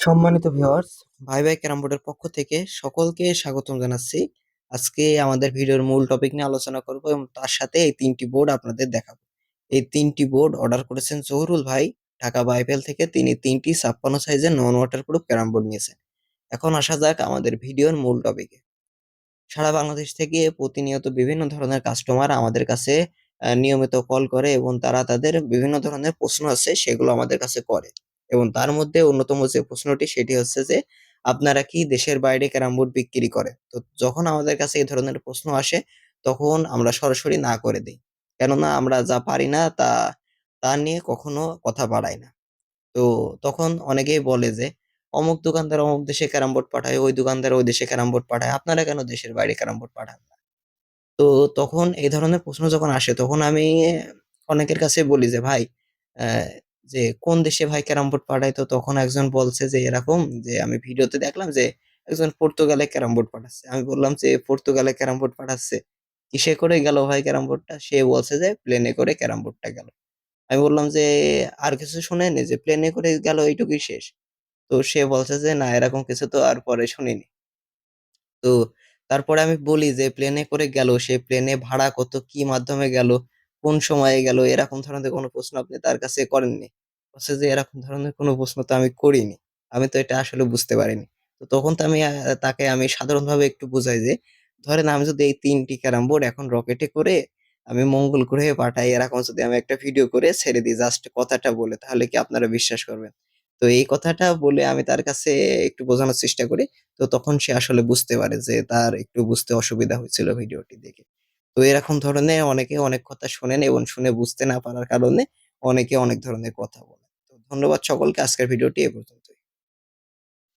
সম্মানিত ভিউয়ার্স ভাই ভাই ক্যারাম বোর্ডের পক্ষ থেকে সকলকে স্বাগতম জানাচ্ছি। আজকে আমাদের ভিডিওর মূল টপিক নিয়ে আলোচনা করব এবং তার সাথে এই তিনটি বোর্ড আপনাদের দেখাবো। এই তিনটি বোর্ড অর্ডার করেছেন জহুরুল ভাই, ঢাকা বাইপেল থেকে তিনি তিনটি ছাপ্পান্ন সাইজের non water proof carrom board নিয়েছেন। এখন আসা যাক আমাদের ভিডিওর মূল টপিকে সারা বাংলাদেশ থেকে প্রতিনিয়ত বিভিন্ন ধরনের কাস্টমার আমাদের কাছে নিয়মিত কল করে এবং তারা তাদের বিভিন্ন ধরনের প্রশ্ন আছে সেগুলো আমাদের কাছে করে। এবং তার মধ্যে অন্যতম যে প্রশ্নটি সেটি হচ্ছে যে, আপনারা কি দেশের বাইরে ক্যারাম বোর্ড বিক্রি করে? তো যখন আমাদের কাছে এই ধরনের প্রশ্ন আসে, তখন আমরা সরাসরি না করে দিই। কেননা আমরা যা পারি না তা তা নিয়ে কখনো কথা বাড়াই না। তো তখন অনেকেই বলে যে, অমুক দোকানদার অমুক দেশে ক্যারাম বোর্ড পাঠায়, ওই দোকানদার ওই দেশে ক্যারাম বোর্ড পাঠায়, আপনারা কেন দেশের বাইরে ক্যারাম বোর্ড পাঠান না? তো তখন এই ধরনের প্রশ্ন যখন আসে, তখন আমি অনেকের কাছে বলি যে, ভাই যে, কোন দেশে ভাই ক্যারাম বোর্ড পাঠায়? তো তখন একজন বলছে যে, এরকম যে, আমি ভিডিওতে দেখলাম যে, একজন পর্তুগালে ক্যারাম বোর্ড পাঠাচ্ছে। আমি বললাম যে, পর্তুগালে ক্যারাম বোর্ড পাঠাচ্ছে। কিসে করে গেল ভাই ক্যারাম বোর্ডটা সে বলছে যে, প্লেনে করে ক্যারাম বোর্ডটা গেল। আমি বললাম যে, আর কিছু শুনেনি যে, প্লেনে করে গেল, এইটুকুই শেষ। তো সে বলছে যে, না, এরকম কিছু তো আর পরে শুনিনি। তো তারপরে আমি বলি যে, প্লেনে করে গেল, সে প্লেনে ভাড়া কত, কি মাধ্যমে গেল, কোন সময়ে গেল, এরকম ধরনের কোনো প্রশ্ন আপনি তার কাছে করেননি। বলছে যে এরকম ধরনের কোনো প্রশ্ন তো আমি করিনি। আমি তো এটা আসলে বুঝতে পারিনি। তো তখন তো আমি তাকে আমি সাধারণভাবে একটু বুঝাই যে, ধরেন আমি যদি এই তিনটি ক্যারাম বোর্ড এখন রকেটে করে আমি মঙ্গল গ্রহে পাঠাই, এরকম যদি আমি একটা ভিডিও করে ছেড়ে দিই জাস্ট কথাটা বলে, তাহলে কি আপনারা বিশ্বাস করবেন? তো এই কথাটা বলে আমি তার কাছে একটু বোঝানোর চেষ্টা করি। তো তখন সে আসলে বুঝতে পারে যে তার একটু বুঝতে অসুবিধা হয়েছিল ভিডিওটি দেখে। তো এরকম ধরনের অনেকে অনেক কথা শোনেন এবং শুনে বুঝতে না পারার কারণে অনেকে অনেক ধরনের কথা বলে। ধন্যবাদ সকলকে আজকের ভিডিওটি এ পর্যন্ত।